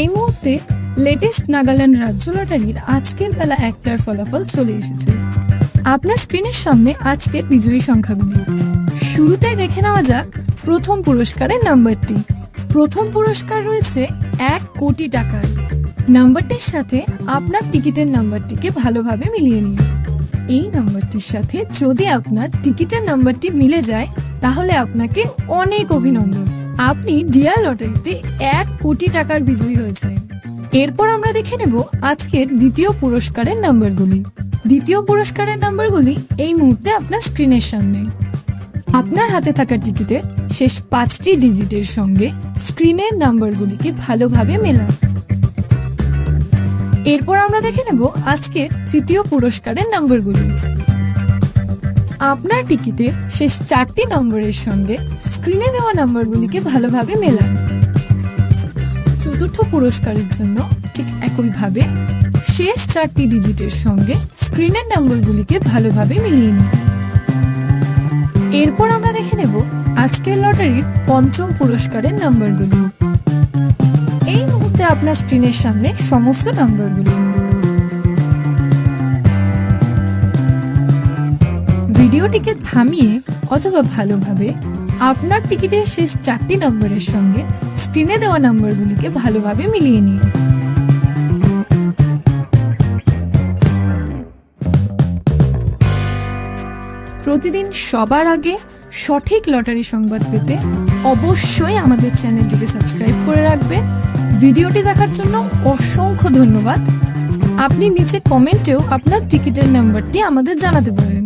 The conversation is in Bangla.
এই মুহূর্তে লেটেস্ট নাগাল্যান্ড রাজ্য লটারির আজকের বেলা একটার ফলাফল চলে এসেছে। আপনার স্ক্রিনের সামনে আজকের বিজয়ী সংখ্যাগুলি। শুরুতেই দেখে নেওয়া যাক প্রথম পুরস্কারের নাম্বারটি। প্রথম পুরস্কার রয়েছে এক কোটি টাকার। নাম্বারটির সাথে আপনার টিকিটের নাম্বারটিকে ভালোভাবে মিলিয়ে নিন। এই নাম্বারটির সাথে যদি আপনার টিকিটের নাম্বারটি মিলে যায়, তাহলে আপনাকে অনেক অভিনন্দন। আপনি ডিয়ার লটারিতে এক কোটি টাকার বিজয়ী হয়েছেন। এরপর আমরা দেখে নেব আজকের দ্বিতীয় পুরস্কারের নাম্বারগুলি। দ্বিতীয় পুরস্কারের নাম্বারগুলি এই মুহূর্তে আপনার স্ক্রিনের সামনে। আপনার হাতে থাকা টিকিটের শেষ পাঁচটি ডিজিটের সঙ্গে স্ক্রিনের নাম্বারগুলিকে ভালোভাবে মেলান। এরপর আমরা দেখে নেব আজকের তৃতীয় পুরস্কারের নাম্বারগুলি। আপনার টিকিটের শেষ চারটি নম্বরের সঙ্গে স্ক্রিনে দেওয়া নম্বরগুলিকে ভালোভাবে মেলান। চতুর্থ পুরস্কারের জন্য ঠিক একইভাবে শেষ চারটি ডিজিটের সঙ্গে স্ক্রিনের নাম্বারগুলিকে ভালোভাবে মিলিয়ে নিন। এরপর আমরা দেখে নেব আজকের লটারির পঞ্চম পুরস্কারের নম্বরগুলি। এই মুহূর্তে আপনার স্ক্রিনের সামনে সমস্ত নাম্বারগুলি। ভিডিওটিকে থামিয়ে অথবা ভালোভাবে আপনার টিকিটের শেষ চারটি নম্বরের সঙ্গে স্ক্রিনে দেওয়া নম্বরগুলিকে ভালোভাবে মিলিয়ে নিন। প্রতিদিন সবার আগে সঠিক লটারি সংবাদ পেতে অবশ্যই আমাদের চ্যানেলটিকে সাবস্ক্রাইব করে রাখবেন। ভিডিওটি দেখার জন্য অসংখ্য ধন্যবাদ। আপনি নিচে কমেন্টেও আপনার টিকিটের নাম্বারটি আমাদের জানাতে পারেন।